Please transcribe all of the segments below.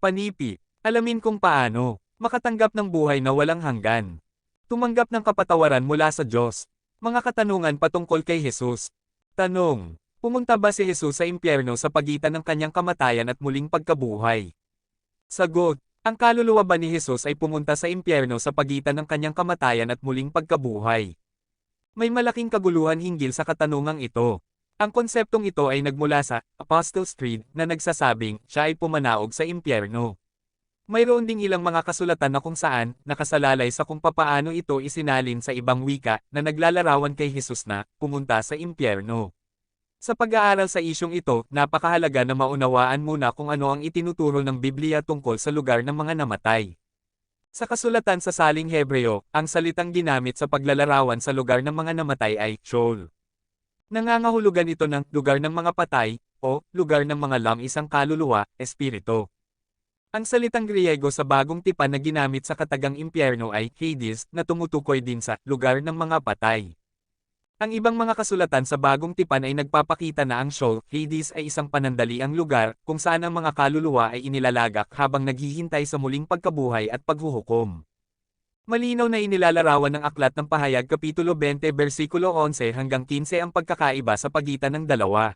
Panipi, alamin kung paano makatanggap ng buhay na walang hanggan. Tumanggap ng kapatawaran mula sa Diyos. Mga katanungan patungkol kay Jesus. Tanong, pumunta ba si Jesus sa impyerno sa pagitan ng kanyang kamatayan at muling pagkabuhay? Sagot, ang kaluluwa ba ni Jesus ay pumunta sa impyerno sa pagitan ng kanyang kamatayan at muling pagkabuhay? May malaking kaguluhan hinggil sa katanungang ito. Ang konseptong ito ay nagmula sa Apostles' Creed na nagsasabing siya ay pumanaog sa impyerno. Mayroon ding ilang mga kasulatan na kung saan nakasalalay sa kung papaano ito isinalin sa ibang wika na naglalarawan kay Jesus na pumunta sa impyerno. Sa pag-aaral sa isyong ito, napakahalaga na maunawaan muna kung ano ang itinuturo ng Biblia tungkol sa lugar ng mga namatay. Sa kasulatan sa saling Hebreo, ang salitang ginamit sa paglalarawan sa lugar ng mga namatay ay Sheol. Nangangahulugan ito ng lugar ng mga patay, o lugar ng mga lam isang kaluluwa, espiritu. Ang salitang Griego sa bagong tipan na ginamit sa katagang impyerno ay Hades na tumutukoy din sa lugar ng mga patay. Ang ibang mga kasulatan sa bagong tipan ay nagpapakita na ang Sheol, Hades ay isang panandaliang lugar kung saan ang mga kaluluwa ay inilalagak habang naghihintay sa muling pagkabuhay at paghuhukom. Malinaw na inilalarawan ng Aklat ng Pahayag Kapitulo 20 versikulo 11 hanggang 15 ang pagkakaiba sa pagitan ng dalawa.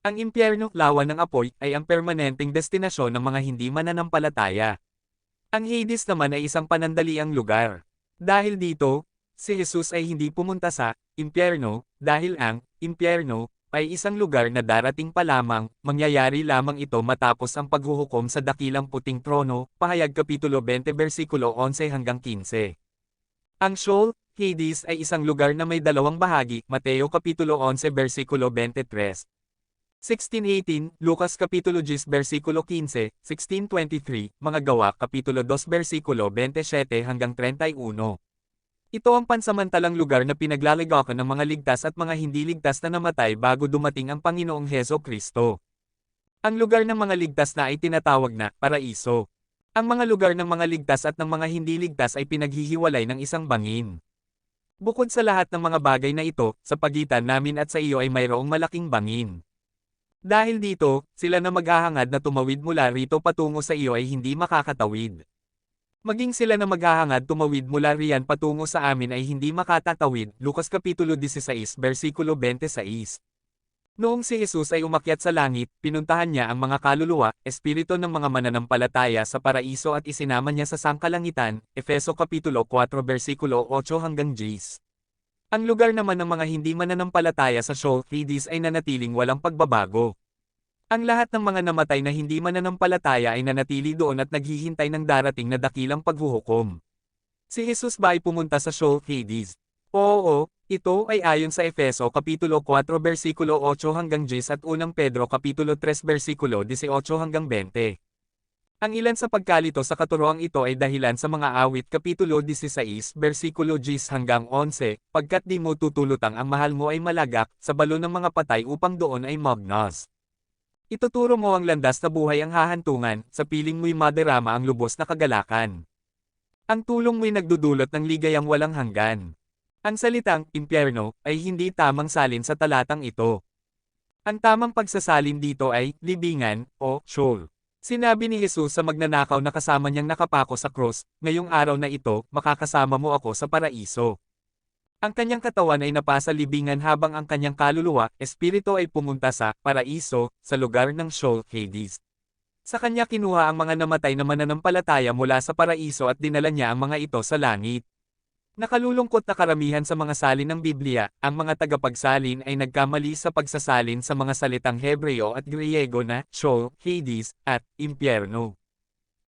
Ang impyerno, lawa ng apoy, ay ang permanenteng destinasyon ng mga hindi mananampalataya. Ang Hades naman ay isang panandaliang lugar. Dahil dito, si Jesus ay hindi pumunta sa impyerno dahil ang impyerno ay isang lugar na darating pa lamang, mangyayari lamang ito matapos ang paghuhukom sa dakilang puting trono, pahayag Kapitulo 20 versikulo 11 hanggang 15. Ang Sheol, Hades ay isang lugar na may dalawang bahagi, Mateo Kapitulo 11 versikulo 23. 1618, Lucas Kapitulo 10 versikulo 15, 1623, Mga Gawa Kapitulo 2 versikulo 27 hanggang 31. Ito ang pansamantalang lugar na pinaglalagakan ng mga ligtas at mga hindi ligtas na namatay bago dumating ang Panginoong Heso Kristo. Ang lugar ng mga ligtas na ay tinatawag na paraiso. Ang mga lugar ng mga ligtas at ng mga hindi ligtas ay pinaghihiwalay ng isang bangin. Bukod sa lahat ng mga bagay na ito, sa pagitan namin at sa iyo ay mayroong malaking bangin. Dahil dito, sila na maghahangad na tumawid mula rito patungo sa iyo ay hindi makakatawid. Maging sila na maghahangad tumawid mula riyan patungo sa amin ay hindi makatatawid, Lucas Kapitulo 16 versikulo 26. Noong si Jesus ay umakyat sa langit, pinuntahan niya ang mga kaluluwa, espiritu ng mga mananampalataya sa paraiso at isinama niya sa sangkalangitan, Efeso Kapitulo 4 versikulo 8 hanggang 10. Ang lugar naman ng mga hindi mananampalataya sa Sheol Hades ay nanatiling walang pagbabago. Ang lahat ng mga namatay na hindi mananampalataya ay nanatili doon at naghihintay ng darating na dakilang paghuhukom. Si Jesus ba ay pumunta sa Sheol Hades? Oo, ito ay ayon sa Efeso Kapitulo 4 versikulo 8 hanggang 10 at 1 Pedro Kapitulo 3 versikulo 18 hanggang 20. Ang ilan sa pagkalito sa katuroang ito ay dahilan sa mga awit Kapitulo 16 versikulo 10 hanggang 11, pagkat di mo tutulutang ang mahal mo ay malagak sa balo ng mga patay upang doon ay magnas. Ituturo mo ang landas na buhay ang hahantungan, sa piling mo'y maderama ang lubos na kagalakan. Ang tulong mo'y nagdudulot ng ligayang walang hanggan. Ang salitang, impyerno, ay hindi tamang salin sa talatang ito. Ang tamang pagsasalin dito ay, libingan, o, Sheol. Sinabi ni Jesus sa magnanakaw na kasama niyang nakapako sa cross, ngayong araw na ito, makakasama mo ako sa paraiso. Ang kanyang katawan ay napasa libingan habang ang kanyang kaluluwa, espiritu ay pumunta sa paraiso, sa lugar ng Sheol Hades. Sa kanya kinuha ang mga namatay na mananampalataya mula sa paraiso at dinala niya ang mga ito sa langit. Nakalulungkot na karamihan sa mga salin ng Biblia, ang mga tagapagsalin ay nagkamali sa pagsasalin sa mga salitang Hebreo at Griego na Sheol, Hades, at impyerno.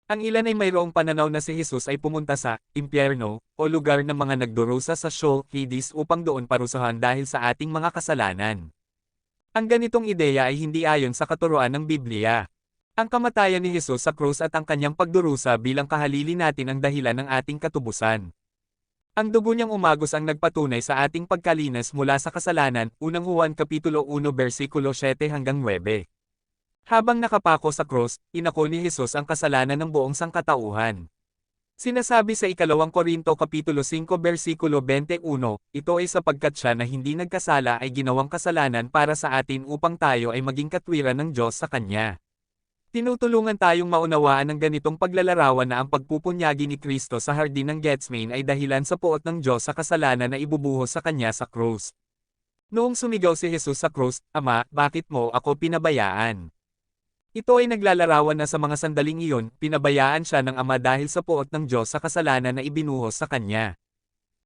Ang ilan ay mayroong pananaw na si Jesus ay pumunta sa impyerno o lugar ng mga nagdurusa sa Sheol Hades upang doon parusahan dahil sa ating mga kasalanan. Ang ganitong ideya ay hindi ayon sa katuruan ng Biblia. Ang kamatayan ni Jesus sa krus at ang kanyang pagdurusa bilang kahalili natin ang dahilan ng ating katubusan. Ang dugo niyang umagos ang nagpatunay sa ating pagkalinas mula sa kasalanan, unang Juan Kapitulo 1 versikulo 7 hanggang 9. Habang nakapako sa cross, inako ni Jesus ang kasalanan ng buong sangkatauhan. Sinasabi sa ikalawang Korinto Kapitulo 5 versikulo 21, ito ay sapagkat siya na hindi nagkasala ay ginawang kasalanan para sa atin upang tayo ay maging katwiran ng Diyos sa Kanya. Tinutulungan tayong maunawaan ng ganitong paglalarawan na ang pagpupunyagi ni Kristo sa hardin ng Gethsemane ay dahilan sa puot ng Diyos sa kasalanan na ibubuhos sa kanya sa krus. Noong sumigaw si Jesus sa krus, Ama, bakit mo ako pinabayaan? Ito ay naglalarawan na sa mga sandaling iyon, pinabayaan siya ng Ama dahil sa puot ng Diyos sa kasalanan na ibinuhos sa kanya.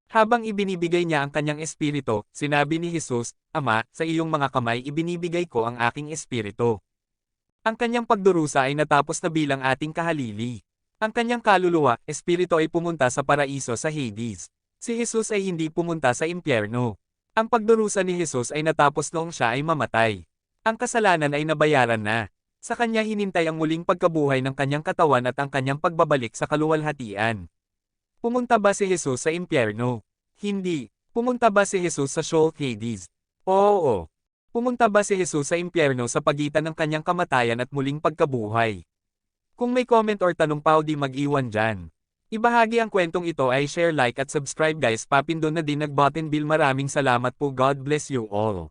Habang ibinibigay niya ang kanyang espiritu, sinabi ni Jesus, Ama, sa iyong mga kamay ibinibigay ko ang aking espiritu. Ang kanyang pagdurusa ay natapos na bilang ating kahalili. Ang kanyang kaluluwa, espiritu ay pumunta sa paraiso sa Hades. Si Jesus ay hindi pumunta sa impyerno. Ang pagdurusa ni Jesus ay natapos noong siya ay mamatay. Ang kasalanan ay nabayaran na. Sa kanya hinintay ang muling pagkabuhay ng kanyang katawan at ang kanyang pagbabalik sa kaluwalhatian. Pumunta ba si Jesus sa impyerno? Hindi. Pumunta ba si Jesus sa Sheol Hades? Oo. Pumunta ba si Jesus sa impyerno sa pagitan ng kanyang kamatayan at muling pagkabuhay? Kung may comment or tanong pa o di mag-iwan dyan. Ibahagi ang kwentong ito ay share like at subscribe guys papindon na din nag button bill maraming salamat po God bless you all.